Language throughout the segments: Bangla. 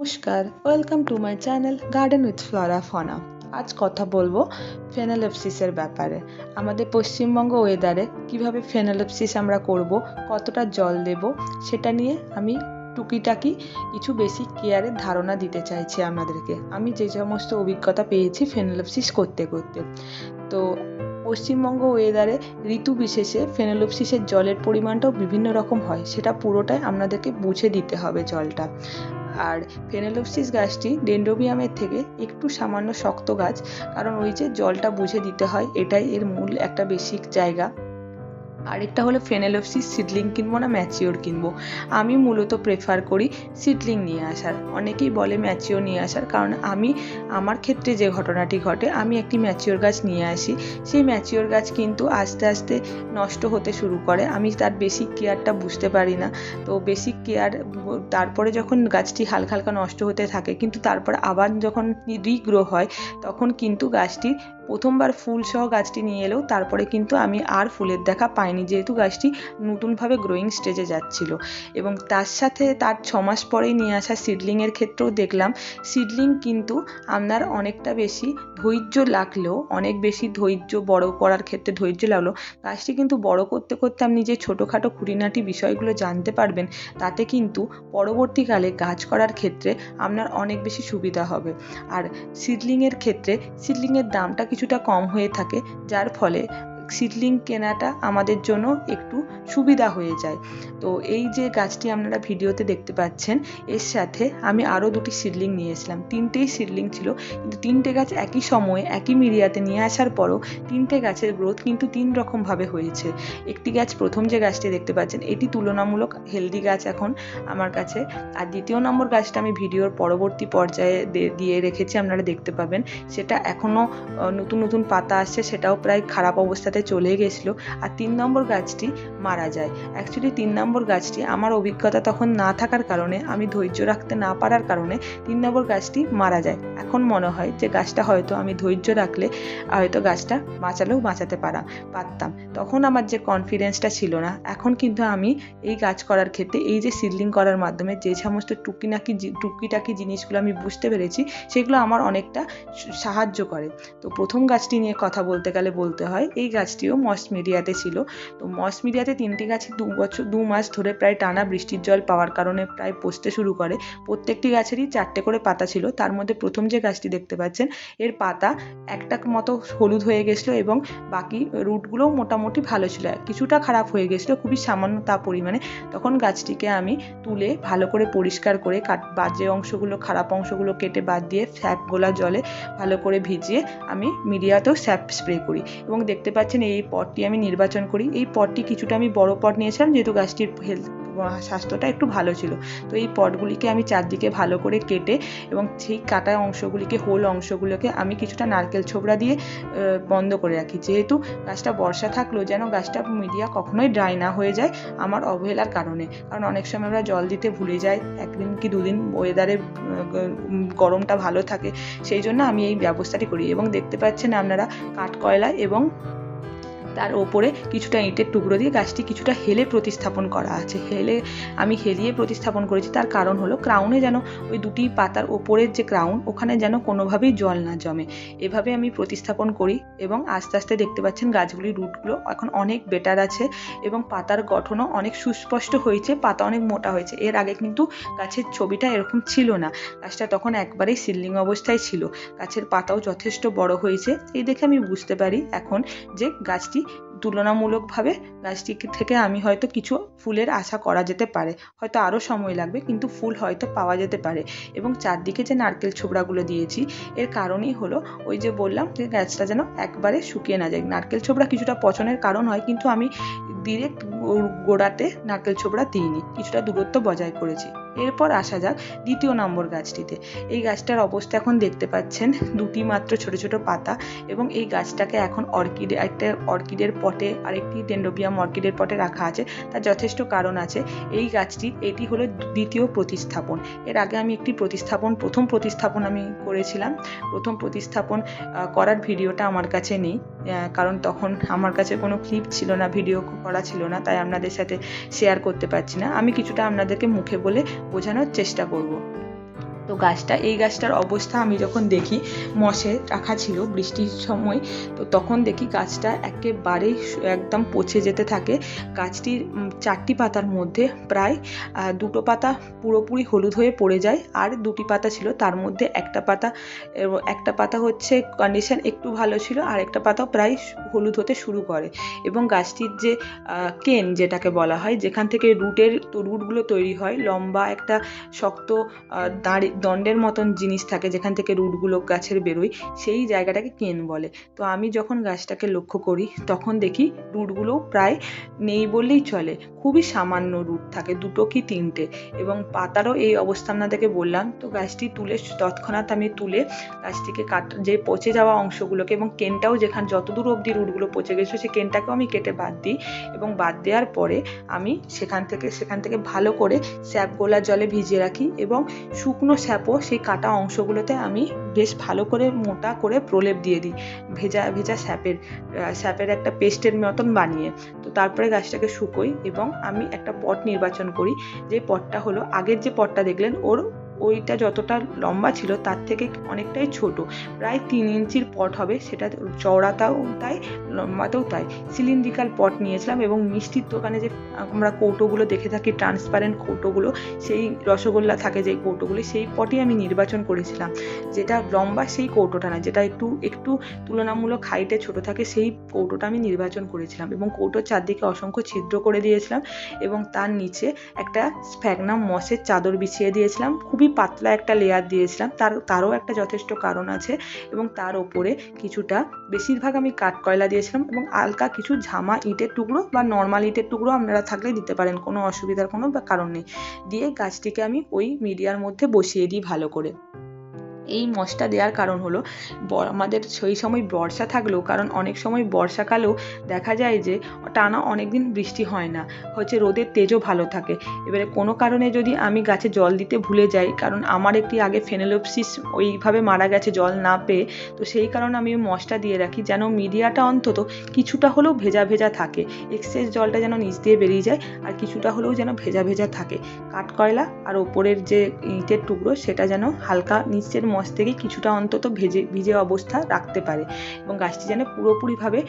নমস্কার welcome to my channel garden with flora fauna আজ কথা বলব ফেনালেপসিসের ব্যাপারে। আমাদের পশ্চিমবঙ্গ ওয়েদারে কীভাবে ফেনালেপসিস আমরা করব, কতটা জল দেব, সেটা নিয়ে আমি টুকিটাকি কিছু বেশি কেয়ারের ধারণা দিতে চাইছি আপনাদেরকে আমি যে সমস্ত অভিজ্ঞতা পেয়েছি ফেনালেপসিস করতে করতে। তো পশ্চিমবঙ্গ ওয়েদারে ঋতু বিশেষে ফেনোলিপসিসের জলের পরিমাণটাও বিভিন্ন রকম হয়, সেটা পুরোটাই আপনাদেরকে বুঝে দিতে হবে জলটা। আর ফেনেলোপসিস গাছটি ডেন্ডোবিয়ামের থেকে একটু সামান্য শক্ত গাছ, কারণ ওই যে জলটা বুঝে দিতে হয়, এটাই এর মূল একটা বেসিক জায়গা। আরেকটা হলো ফেনেলোপসিস সিডলিং কিনবো না ম্যাচিওর কিনবো। আমি মূলত প্রেফার করি সিডলিং নিয়ে আসার। অনেকেই বলে ম্যাচিওর নিয়ে আসার, কারণ আমি, আমার ক্ষেত্রে যে ঘটনাটি ঘটে, আমি একটি ম্যাচিওর গাছ নিয়ে আসি। সেই ম্যাচিওর গাছ কিন্তু আস্তে আস্তে নষ্ট হতে শুরু করে। আমি তার বেসিক কেয়ারটা বুঝতে পারি না। তো বেসিক কেয়ার তারপরে যখন গাছটি হালকা হালকা নষ্ট হতে থাকে, কিন্তু তারপর আবার যখন রিগ্রো হয়, তখন কিন্তু গাছটি প্রথমবার ফুল সহ গাছটি নিয়ে এলেও তারপরে কিন্তু আমি আর ফুলের দেখা পাইনি, যেহেতু গাছটি নতুনভাবে গ্রোয়িং স্টেজে যাচ্ছিল। এবং তার সাথে তার ছ মাস পরেই নিয়ে আসা সিডলিংয়ের ক্ষেত্রেও দেখলাম সিডলিং কিন্তু আপনার অনেকটা বেশি ধৈর্য লাগলেও, অনেক বেশি ধৈর্য, বড় করার ক্ষেত্রে ধৈর্য লাগল। গাছটি কিন্তু বড় করতে করতে আপনি যে ছোটোখাটো খুঁটিনাটি বিষয়গুলো জানতে পারবেন, তাতে কিন্তু পরবর্তীকালে গাছ করার ক্ষেত্রে আপনার অনেক বেশি সুবিধা হবে। আর সিডলিংয়ের ক্ষেত্রে সিডলিংয়ের দামটা কিছুটা কম হয়ে থাকে যার ফলে সিডলিং কেনাটা আমাদের জন্য একটু সুবিধা হয়ে যায়। তো এই যে গাছটি আপনারা ভিডিওতে দেখতে পাচ্ছেন, এর সাথে আমি আরও দুটি সিডলিং নিয়ে এসেছিলাম তিনটেই সিডলিং ছিল, কিন্তু তিনটে গাছ একই সময়ে, একই মিডিয়াতে নিয়ে আসার পরও তিনটে গাছের গ্রোথ কিন্তু তিন রকমভাবে হয়েছে। একটি গাছ প্রথম যে গাছটি দেখতে পাচ্ছেন, এটি তুলনামূলক হেলদি গাছ এখন আমার কাছে। আর দ্বিতীয় নম্বর গাছটা আমি ভিডিওর পরবর্তী পর্যায়ে দিয়ে রেখেছি, আপনারা দেখতে পাবেন। সেটা এখনও নতুন নতুন পাতা আসছে, সেটাও প্রায় খারাপ অবস্থাতে চলে গেছিল আর তিন নম্বর গাছটি মারা যায়। অ্যাকচুয়ালি তিন নম্বর গাছটি আমার অভিজ্ঞতা তখন না থাকার কারণে, আমি ধৈর্য রাখতে না পারার কারণে তিন নম্বর গাছটি মারা যায়। এখন মনে হয় যে গাছটা হয়তো আমি ধৈর্য রাখলে হয়তো গাছটা বাঁচালেও বাঁচাতে পারা, পারতাম। তখন আমার যে কনফিডেন্সটা ছিল না, এখন কিন্তু আমি এই গাছ করার ক্ষেত্রে, এই যে সিডলিং করার মাধ্যমে যে সমস্ত টুকি টুকিনাকি টুকিটাকি জিনিসগুলো আমি বুঝতে পেরেছি, সেগুলো আমার অনেকটা সাহায্য করে। তো প্রথম গাছটি নিয়ে কথা বলতে গেলে বলতে হয়, এই গাছটিও মস মিডিয়াতে ছিল। তো মস মিডিয়াতে তিনটি গাছই দু বছর, দু মাস ধরে প্রায় টানা বৃষ্টির জল পাওয়ার কারণে প্রায় পচতে শুরু করে। প্রত্যেকটি গাছেরই চারটে করে পাতা ছিল। তার মধ্যে প্রথম যে গাছটি দেখতে পাচ্ছেন, এর পাতা একটা মতো হলুদ হয়ে গেছিল এবং বাকি রুটগুলোও মোটামুটি ভালো ছিল। কিছুটা খারাপ হয়ে গেছিল, খুবই সামান্য তা পরিমাণে। তখন গাছটিকে আমি তুলে ভালো করে পরিষ্কার করে কাট বাজে অংশগুলো, খারাপ অংশগুলো কেটে বাদ দিয়ে স্যাপ গোলা জলে ভালো করে ভিজিয়ে আমি মিডিয়াতেও স্যাপ স্প্রে করি। এবং দেখতে পাচ্ছেন এই পটটি আমি নির্বাচন করি। এই পটটি কিছুটা আমি বড় পট নিয়েছিলাম, যেহেতু গাছটির হেলথ স্বাস্থ্যটা একটু ভালো ছিল। তো এই পটগুলিকে আমি চারদিকে ভালো করে কেটে এবং সেই কাটা অংশগুলিকে হোল অংশগুলোকে আমি কিছুটা নারকেল ছোবড়া দিয়ে বন্ধ করে রাখি। যেহেতু গাছটা বর্ষা থাকলেও যেন গাছটা মিডিয়া কখনোই ড্রাই না হয়ে যায়, আমার অবহেলার কারণে। কারণ অনেক সময় আমরা জল দিতে ভুলে যাই, একদিন কি দুদিন ওয়েদারে গরমটা ভালো থাকে, সেই জন্য আমি এই ব্যবস্থাটি করি। এবং দেখতে পাচ্ছেন আপনারা কাঠকয়লা এবং তার ওপরে কিছুটা ইঁটের টুকরো দিয়ে গাছটি কিছুটা হেলে প্রতিস্থাপন করা আছে। হেলে আমি হেলিয়ে প্রতিস্থাপন করেছি, তার কারণ হলো ক্রাউনে যেন ওই দুটি পাতার ওপরের যে ক্রাউন ওখানে যেন কোনোভাবেই জল না জমে। এভাবে আমি প্রতিস্থাপন করি এবং আস্তে আস্তে দেখতে পাচ্ছেন গাছগুলির রুটগুলো এখন অনেক বেটার আছে এবং পাতার গঠনও অনেক সুস্পষ্ট হয়েছে, পাতা অনেক মোটা হয়েছে। এর আগে কিন্তু গাছের ছবিটা এরকম ছিল না। গাছটা তখন একবারেই সিল্লিং অবস্থায় ছিল। গাছের পাতাও যথেষ্ট বড় হয়েছে, এই দেখে আমি বুঝতে পারি এখন যে গাছটি তুলনামূলকভাবে প্লাস্টিক থেকে আমি হয়তো কিছু ফুলের আশা করা যেতে পারে। হয়তো আরও সময় লাগবে, কিন্তু ফুল হয়তো পাওয়া যেতে পারে। এবং চারদিকে যে নারকেল ছোবড়াগুলো দিয়েছি, এর কারণই হলো ওই যে বললাম যে গাছটা যেন একবারে শুকিয়ে না যায়। নারকেল ছোবড়া কিছুটা পচনের কারণ হয়, কিন্তু আমি ডিরেক্ট গোড়াতে নারকেল ছোবড়া দিইনি। কিছুটা দূরত্ব বজায় করেছি। এরপর আসা যাক দ্বিতীয় নম্বর গাছটিতে। এই গাছটার অবস্থা এখন দেখতে পাচ্ছেন দুটি মাত্র ছোট ছোট পাতা এবং এই গাছটাকে এখন অর্কিড একটা অর্কিডের পটে আরেকটি ডেন্ডোবিয়াম অর্কিডের পটে রাখা আছে। তার যথেষ্ট কারণ আছে। এই গাছটি, এটি হলো দ্বিতীয় প্রতিস্থাপন। এর আগে আমি একটি প্রতিস্থাপন প্রথম প্রতিস্থাপন আমি করেছিলাম। প্রথম প্রতিস্থাপন করার ভিডিওটা আমার কাছে নেই। কারণ তখন আমার কাছে কোনো ক্লিপ ছিল না ভিডিও করা ছিল না, তাই আপনাদের সাথে শেয়ার করতে পারছি না। আমি কিছুটা আপনাদেরকে মুখে বলে বোঝানোর চেষ্টা করব। তো গাছটা, এই গাছটার অবস্থা আমি যখন দেখি, মশে রাখা ছিল বৃষ্টির সময়, তো তখন দেখি গাছটা একেবারেই একদম পচে যেতে থাকে। গাছটির চারটি পাতার মধ্যে প্রায় দুটো পাতা পুরোপুরি হলুদ হয়ে পড়ে যায়, আর দুটি পাতা ছিল তার মধ্যে একটা পাতা একটা পাতা হচ্ছে কন্ডিশন একটু ভালো ছিল, আর একটা পাতাও প্রায় হলুদ হতে শুরু করে। এবং গাছটির যে কেন যেটাকে বলা হয়, যেখান থেকে রুটের রুটগুলো তৈরি হয়, লম্বা একটা শক্ত দাঁড়ি দণ্ডের মতন জিনিস থাকে, যেখান থেকে রুটগুলো গাছের বেরোয়, সেই জায়গাটাকে কেন বলে? তো আমি যখন গাছটাকে লক্ষ্য করি, তখন দেখি রুটগুলো প্রায় নেই বললেই চলে। খুবই সামান্য রুট থাকে, দুটো কি তিনটে। এবং পাতারও এই অবস্থা আপনাদেরকে বললাম। তো গাছটি তুলে তৎক্ষণাৎ আমি তুলে গাছটিকে কাট, যে পচে যাওয়া অংশগুলোকে এবং কেনটাও যেখানে, যতদূর অবধি রুটগুলো পচে গেছে সেই কেনটাকেও আমি কেটে বাদ দিই। এবং বাদ দেওয়ার পরে আমি সেখান থেকে সেখান থেকে ভালো করে স্যাপ গোলা জলে ভিজিয়ে রাখি এবং শুকনো স্যাপও সেই কাটা অংশগুলোতে আমি বেশ ভালো করে মোটা করে প্রলেপ দিয়ে দিই, ভেজা ভেজা স্যাপের স্যাপের একটা পেস্টের মতন বানিয়ে। তো তারপরে গাছটাকে শুকোই এবং আমি একটা পট নির্বাচন করি। যে পটটা হলো, আগের যে পটটা দেখলেন, ওর ওইটা যতটা লম্বা ছিল তার থেকে অনেকটাই ছোট। প্রায় তিন ইঞ্চির পট হবে, সেটা চওড়াটাও তাই লম্বাতেও তাই। সিলিন্ড্রিকাল পট নিয়েছিলাম এবং মিষ্টির দোকানে যে আমরা কৌটোগুলো দেখে থাকি, ট্রান্সপারেন্ট কৌটোগুলো, সেই রসগোল্লা থাকে যে কৌটোগুলো, সেই পটই আমি নির্বাচন করেছিলাম। যেটা লম্বা সেই কৌটোটা না, যেটা একটু একটু তুলনামূলক হাইটে ছোট থাকে, সেই কৌটোটা আমি নির্বাচন করেছিলাম এবং কৌটোর চারদিকে অসংখ্য ছিদ্র করে দিয়েছিলাম এবং তার নিচে একটা স্প্যাগনাম মসের চাদর বিছিয়ে দিয়েছিলাম। খুবই পাতলা একটা লেয়ার দিয়েছিলাম। তার, তারও একটা যথেষ্ট কারণ আছে এবং তার ওপরে কিছুটা, বেশিরভাগ আমি কাঠ কয়লা দিয়েছিলাম এবং হালকা কিছু ঝামা ইটের টুকরো বা নর্মাল ইটের টুকরো আপনারা থাকলে দিতে পারেন, কোনো অসুবিধার কোনো কারণ নেই। দিয়ে গাছটিকে আমি ওই মিডিয়ার মধ্যে বসিয়ে দিই ভালো করে। এই মশটা দেওয়ার কারণ হলো আমাদের সেই সময় বর্ষা থাকলেও কারণ অনেক সময় বর্ষাকালেও দেখা যায় যে, টানা অনেক দিন বৃষ্টি হয় না, হচ্ছে রোদের তেজও ভালো থাকে। এবারে কোনো কারণে যদি আমি গাছে জল দিতে ভুলে যাই, কারণ আমার একটি আগে ফেনেলোপসিস ওইভাবে মারা গেছে জল না পেয়ে, তো সেই কারণে আমি মশটা দিয়ে রাখি, যেন মিডিয়াটা অন্তত কিছুটা হলেও ভেজা ভেজা থাকে, এক্সেস জলটা যেন নিচ দিয়ে বেরিয়ে যায়, আর কিছুটা হলেও যেন ভেজা ভেজা থাকে। কাঠকয়লা আর ওপরের যে ইটের টুকরো, সেটা যেন হালকা নিচের মশ থেকে কিছুটা অন্তত ভেজে, ভিজে অবস্থা রাখতে পারে এবং গাছটি যেন পুরোপুরিভাবে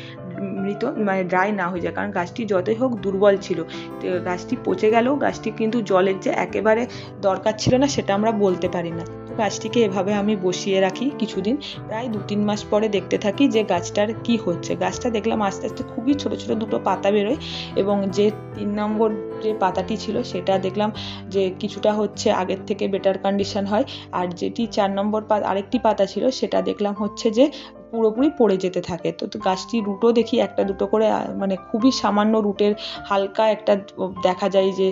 মৃত মানে ড্রাই না হয়ে যায়। কারণ গাছটি যতই হোক দুর্বল ছিল। গাছটি পচে গেলেও গাছটি কিন্তু জলের যে একেবারে দরকার ছিল না, সেটা আমরা বলতে পারি না। গাছটিকে এভাবে আমি বসিয়ে রাখি কিছুদিন। প্রায় দু তিন মাস পরে দেখতে থাকি যে গাছটার কি হচ্ছে। গাছটা দেখলাম আস্তে আস্তে খুবই ছোট ছোট দুটো পাতা বেরোয় এবং যে তিন নম্বর যে পাতাটি ছিল সেটা দেখলাম যে কিছুটা হচ্ছে আগের থেকে বেটার কন্ডিশন হয়। আর যেটি চার নম্বর পা আরেকটি পাতা ছিল সেটা দেখলাম হচ্ছে যে পুরোপুরি পড়ে যেতে থাকে। তো গাছটি রুটও দেখি একটা দুটো করে মানে খুবই সামান্য রুটের হালকা একটা দেখা যায় যে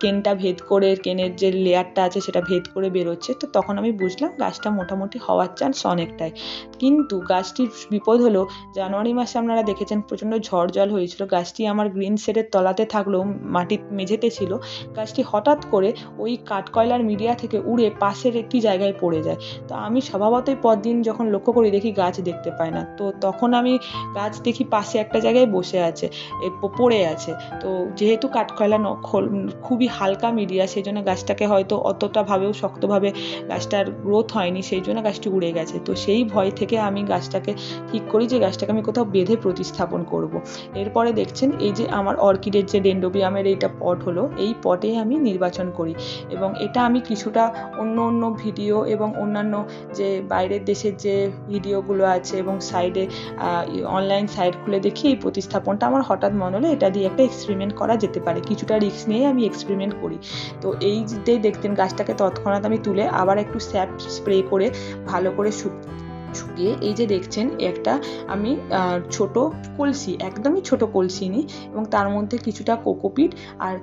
কেনটা ভেদ করে, কেনের যে লেয়ারটা আছে সেটা ভেদ করে বেরোচ্ছে। তো তখন আমি বুঝলাম গাছটা মোটামুটি হওয়ার চান্স অনেকটাই। কিন্তু গাছটির বিপদ হলো, জানুয়ারি মাসে আপনারা দেখেছেন প্রচণ্ড ঝড় জল হয়েছিল। গাছটি আমার গ্রিন শেডের তলাতে থাকলেও মাটির মেঝেতে ছিল। গাছটি হঠাৎ করে ওই কাঠকয়লার মিডিয়া থেকে উড়ে পাশের একটি জায়গায় পড়ে যায়। তো আমি স্বভাবতই পরদিন যখন লক্ষ্য করি দেখি গাছ দেখতে পাই না। তো তখন আমি গাছ দেখি পাশে একটা জায়গায় বসে আছে পড়ে আছে। তো যেহেতু খোল- খুবই হালকা মিডিয়া সেই জন্য গাছটাকে হয়তো অতটা ভাবেও শক্তভাবে গাছটার গ্রোথ হয়নি সেই জন্য গাছটি উড়ে গেছে। তো সেই ভয় থেকে আমি গাছটাকে ঠিক করি যে, গাছটাকে আমি কোথাও বেঁধে প্রতিস্থাপন করব। এরপরে দেখছেন, এই যে আমার অর্কিডের যে ডেন্ডোবিয়ামের এইটা পট হলো, এই পটে আমি নির্বাচন করি। এবং এটা আমি কিছুটা অন্য অন্য ভিডিও এবং অন্যান্য যে বাইরের দেশের যে ভিডিওগুলো আছে এবং সাইডে অনলাইন সাইট খুলে দেখি এই প্রতিস্থাপনটা আমার হঠাৎ মনে হলো এটা দিয়ে একটা এক্সপেরিমেন্ট করা যেতে পারে। কিছুটা রিস্ক নিয়ে আমি এক্সপেরিমেন্ট করি। তো এই যে দেখতেন গাছটাকে তৎক্ষণাৎ আমি তুলে আবার একটু স্যাপ স্প্রে করে ভালো করে শুকিয়ে এই যে দেখছেন, একটা আমি ছোট কলসি, একদমই ছোট কলসি নিই এবং তার মধ্যে কিছুটা কোকোপিট আর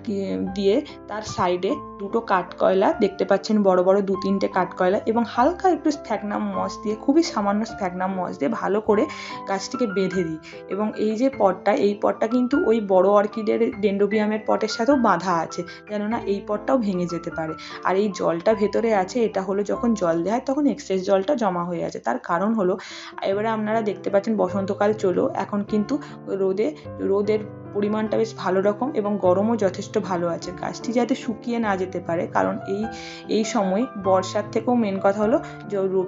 দিয়ে তার সাইডে দুটো কাঠকয়লা দেখতে পাচ্ছেন, বড় বড় দু তিনটে কাঠকয়লা এবং হালকা একটু স্প্যাগনাম মস দিয়ে, খুবই সামান্য স্প্যাগনাম মস দিয়ে ভালো করে গাছটিকে বেঁধে দিই এবং এই যে পটটা, এই পটটা কিন্তু ওই বড় অর্কিডের ডেন্ডোবিয়ামের পটের সাথেও বাঁধা আছে কেননা এই পটটাও ভেঙে যেতে পারে। আর এই জলটা ভেতরে আছে, এটা হলো যখন জল দেওয়া হয়, তখন এক্সেস জলটা জমা হয়ে আছে, তার কারণ কারণ হলো, এবারে আপনারা দেখতে পাচ্ছেন বসন্তকাল চলো, এখন কিন্তু রোদে, রোদের পরিমাণটা বেশ ভালো রকম এবং গরমও যথেষ্ট ভালো আছে। গাছটি যাতে শুকিয়ে না যেতে পারে, কারণ এই এই সময় বর্ষার থেকেও মেন কথা হলো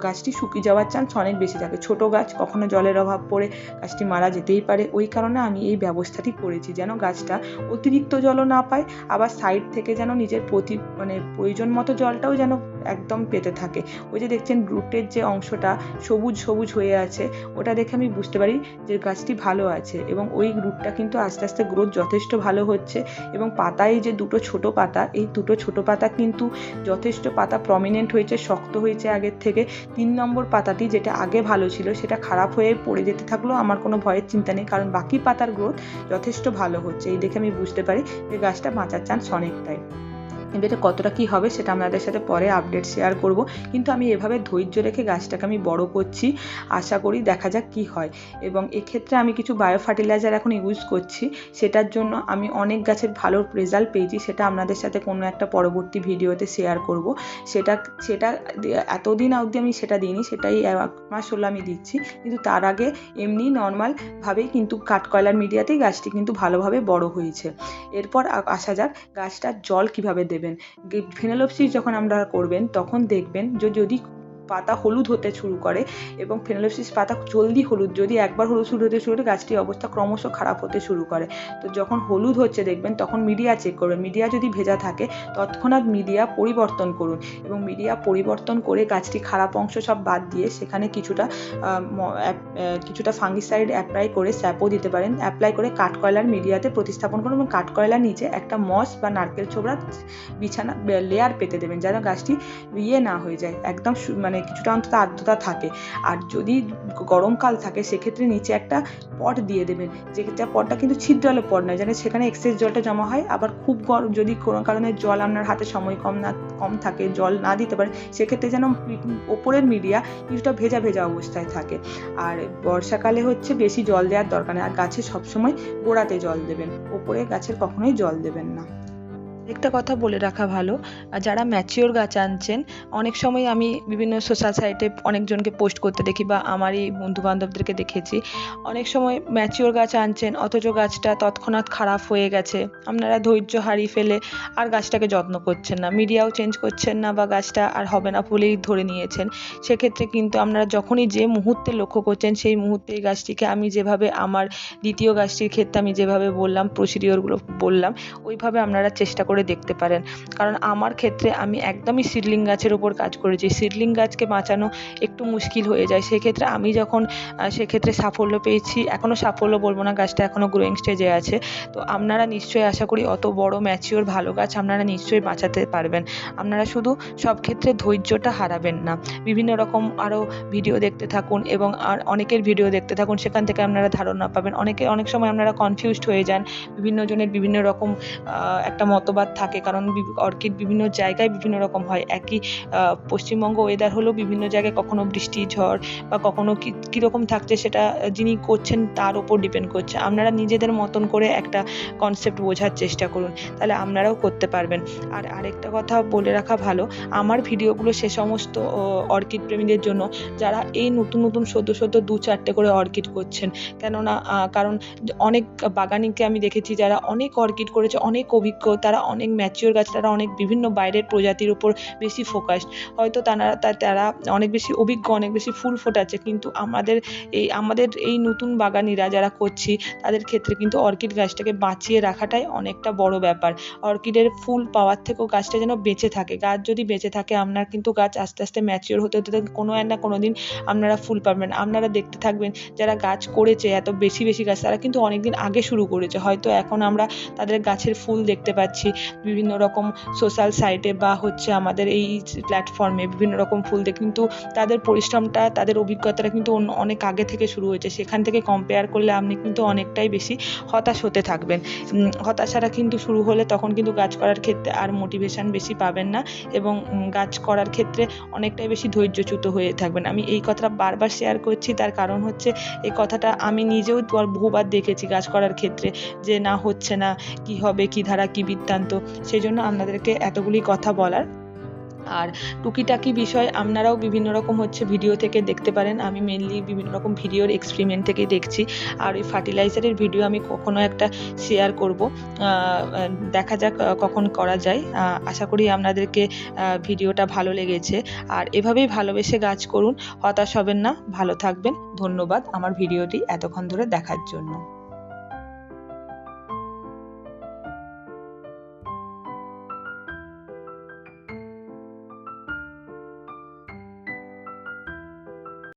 গাছটি শুকিয়ে যাওয়ার চান্স অনেক বেশি থাকে। ছোট গাছ কখনো জলের অভাব পড়ে, গাছটি মারা যেতেই পারে। ওই কারণে আমি এই ব্যবস্থাটি করেছি, যেন গাছটা অতিরিক্ত জলও না পায়, আবার সাইড থেকে যেন নিজের প্রতি মানে প্রয়োজন মতো জলটাও যেন একদম পেতে থাকে। ওই যে দেখছেন রুটের যে অংশটা সবুজ সবুজ হয়ে আছে, ওটা দেখে আমি বুঝতে পারি যে গাছটি ভালো আছে এবং ওই রুটটা কিন্তু আস্তে আস্তে গ্রোথ যথেষ্ট ভালো হচ্ছে এবং পাতায় যে দুটো ছোট পাতা, এই দুটো ছোট পাতা কিন্তু যথেষ্ট পাতা প্রমিনেন্ট হয়েছে, শক্ত হয়েছে আগের থেকে। তিন নম্বর পাতাটি যেটা আগে ভালো ছিল, সেটা খারাপ হয়ে পড়ে যেতে থাকলেও আমার কোনো ভয়ের চিন্তা নেই, কারণ বাকি পাতার গ্রোথ যথেষ্ট ভালো হচ্ছে। এই দেখে আমি বুঝতে পারি যে গাছটা বাঁচার চান্স অনেকটাই। এবারে কতটা কি হবে, সেটা আপনাদের সাথে পরে আপডেট শেয়ার করব। কিন্তু আমি এভাবে ধৈর্য রেখে গাছটাকে আমি বড় করছি, আশা করি দেখা যাক কি হয়। এবং এক্ষেত্রে আমি কিছু বায়ো ফার্টিলাইজার এখন ইউজ করছি, সেটার জন্য আমি অনেক গাছের ভালো রেজাল্ট পেয়েছি, সেটা আপনাদের সাথে কোনো একটা পরবর্তী ভিডিওতে শেয়ার করব। সেটা সেটা এতদিন অবধি আমি সেটা দিইনি, সেটাই এক মাস হলো আমি দিচ্ছি। কিন্তু তার আগে এমনি নর্মালভাবেই কিন্তু কাঠকয়লার মিডিয়াতেই গাছটি কিন্তু ভালোভাবে বড় হয়েছে। এরপর আসা যাক গাছটার জল কীভাবে দেবেন। ফেনোলপসিস যখন আমরা করবেন তখন দেখবেন যে যদি পাতা হলুদ হতে শুরু করে এবং ফেনোলপসিস পাতা জলদি হলুদ, যদি একবার হলুদ শুরু হতে শুরু করে গাছটির অবস্থা ক্রমশ খারাপ হতে শুরু করে। তো যখন হলুদ হচ্ছে দেখবেন তখন মিডিয়া চেক করবেন। মিডিয়া যদি ভেজা থাকে তৎক্ষণাৎ মিডিয়া পরিবর্তন করুন এবং মিডিয়া পরিবর্তন করে গাছটি খারাপ অংশ সব বাদ দিয়ে সেখানে কিছুটা কিছুটা ফাঙ্গিসাইড অ্যাপ্লাই করে স্যাপও দিতে পারেন। অ্যাপ্লাই করে কাঠকয়লার মিডিয়াতে প্রতিস্থাপন করুন এবং কাঠকয়লার নিচে একটা মস বা নারকেল ছোবড়া বিছানা, লেয়ার পেতে দেবেন যেন গাছটি ইয়ে না হয়ে যায়। একদম সু- মানে কিছুটা অন্তত আর্দ্রতা থাকে। আর যদি গরমকাল থাকে, সেক্ষেত্রে নিচে একটা পট দিয়ে দেবেন। যেটা পটটা কিন্তু ছিদ্রালো পট নয়, যেন সেখানে এক্সেস জলটা জমা হয়। আবার খুব গরম যদি কোনো কারণে জল আপনার হাতে সময় কম না, কম থাকে, জল না দিতে পারে সেক্ষেত্রে যেন ওপরের মিডিয়া কিছুটা ভেজা ভেজা অবস্থায় থাকে। আর বর্ষাকালে হচ্ছে বেশি জল দেওয়ার দরকার নেই। আর গাছে সবসময় গোড়াতে জল দেবেন। ওপরে গাছের কখনোই জল দেবেন না। একটা কথা বলে রাখা ভালো যারা ম্যাচিওর গাছ আনছেন, অনেক সময় আমি বিভিন্ন সোশ্যাল সাইটে অনেকজনকে পোস্ট করতে দেখি বা আমারই বন্ধু বান্ধবদেরকে দেখেছি। অনেক সময় ম্যাচিওর গাছ আনছেন, অথচ গাছটা তৎক্ষণাৎ খারাপ হয়ে গেছে। আপনারা ধৈর্য হারিয়ে ফেলে আর গাছটাকে যত্ন করছেন না। মিডিয়াও চেঞ্জ করছেন না বা গাছটা আর হবে না বলেই ধরে নিয়েছেন। সেক্ষেত্রে কিন্তু আপনারা যখনই যে মুহূর্তে লক্ষ্য করছেন, সেই মুহূর্তে এই গাছটিকে আমি যেভাবে আমার দ্বিতীয় গাছটির ক্ষেত্রে আমি যেভাবে বললাম প্রসিডিওরগুলো বললাম, ওইভাবে আপনারা চেষ্টা করে দেখতে পারেন। কারণ আমার ক্ষেত্রে আমি একদমই সিডলিং গাছের ওপর কাজ করেছি সিডলিং গাছকে বাঁচানো একটু মুশকিল হয়ে যায়। সেক্ষেত্রে আমি যখন সেক্ষেত্রে সাফল্য পেয়েছি এখনও সাফল্য বলব না, গাছটা এখনও গ্রোয়িং স্টেজে আছে। তো আপনারা নিশ্চয়ই আশা করি অত বড় ম্যাচিওর ভালো গাছ আপনারা নিশ্চয়ই বাঁচাতে পারবেন। আপনারা শুধু সব ক্ষেত্রে ধৈর্যটা হারাবেন না। বিভিন্ন রকম আরও ভিডিও দেখতে থাকুন এবং আর অনেকের ভিডিও দেখতে থাকুন। সেখান থেকে আপনারা ধারণা পাবেন। অনেকে, অনেক সময় আপনারা কনফিউজড হয়ে যান। বিভিন্ন জনের বিভিন্ন রকম একটা মতবাদ থাকে, কারণ অর্কিড বিভিন্ন জায়গায় বিভিন্ন রকম হয়। একই পশ্চিমবঙ্গ ওয়েদার হলেও বিভিন্ন জায়গায় কখনো বৃষ্টি, ঝড় বা কখনো কীরকম থাকছে সেটা যিনি করছেন তার উপর ডিপেন্ড করছে। আপনারা নিজেদের মতন করে একটা কনসেপ্ট বোঝার চেষ্টা করুন, তাহলে আপনারাও করতে পারবেন। আর আরেকটা কথা বলে রাখা ভালো, আমার ভিডিওগুলো সে সমস্ত অর্কিড প্রেমীদের জন্য, যারা এই নতুন নতুন সদ্য সদ্য দু চারটে করে অর্কিড করছেন। কেননা কারণ অনেক বাগানিকে আমি দেখেছি, যারা অনেক অর্কিড করেছে, অনেক অভিজ্ঞ, তারা অনেক ম্যাচিওর গাছ, তারা অনেক বিভিন্ন বাইরের প্রজাতির উপর বেশি ফোকাসড হয়তো তারা তারা অনেক বেশি অভিজ্ঞ, অনেক বেশি ফুল ফোটাচ্ছে, কিন্তু আমাদের এই আমাদের এই নতুন বাগানিরা যারা করছি, তাদের ক্ষেত্রে কিন্তু অর্কিড গাছটাকে বাঁচিয়ে রাখাটাই অনেকটা বড় ব্যাপার। অর্কিডের ফুল পাওয়ার থেকেও গাছটা যেন বেঁচে থাকে। গাছ যদি বেঁচে থাকে, আপনার কিন্তু গাছ আস্তে আস্তে ম্যাচিওর হতে হতে কোনো না কোনো দিন আপনারা ফুল পাবেন আপনারা দেখতে থাকবেন, যারা গাছ করেছে, এত বেশি বেশি গাছ, তারা কিন্তু অনেক দিন আগে শুরু করেছে। হয়তো এখন আমরা তাদের গাছের ফুল দেখতে পাচ্ছি বিভিন্ন রকম সোশ্যাল সাইটে বা হচ্ছে আমাদের এই প্ল্যাটফর্মে বিভিন্ন রকম ফুল দেখে কিন্তু তাদের পরিশ্রমটা, তাদের অভিজ্ঞতাটা কিন্তু অনেক আগে থেকে শুরু হয়েছে। সেখান থেকে কম্পেয়ার করলে আপনি কিন্তু অনেকটাই বেশি হতাশ হতে থাকবেন। হতাশাটা কিন্তু শুরু হলে তখন কিন্তু গাছ করার ক্ষেত্রে আর মোটিভেশন বেশি পাবেন না এবং গাছ করার ক্ষেত্রে অনেকটাই বেশি ধৈর্যচ্যুত হয়ে থাকবেন। আমি এই কথাটা বারবার শেয়ার করছি, তার কারণ হচ্ছে এই কথাটা আমি নিজেও বহুবার দেখেছি গাছ করার ক্ষেত্রে যে না হচ্ছে না, কি হবে, কি ধারা, কি বৃত্তান্ত। সেই জন্য আপনাদেরকে এতগুলি কথা বলার। আর টুকিটাকি বিষয় আপনারাও বিভিন্ন রকম হচ্ছে ভিডিও থেকে দেখতে পারেন। আমি মেনলি বিভিন্ন রকম ভিডিওর এক্সপেরিমেন্ট থেকে দেখছি। আর ওই ফার্টিলাইজারের ভিডিও আমি কখনো একটা শেয়ার করব। দেখা যাক কখন করা যায়। আশা করি আপনাদেরকে ভিডিওটা ভালো লেগেছে। আর এভাবেই ভালোবেসে গাছ করুন। হতাশ হবেন না। ভালো থাকবেন। ধন্যবাদ আমার ভিডিওটি এতক্ষণ ধরে দেখার জন্য।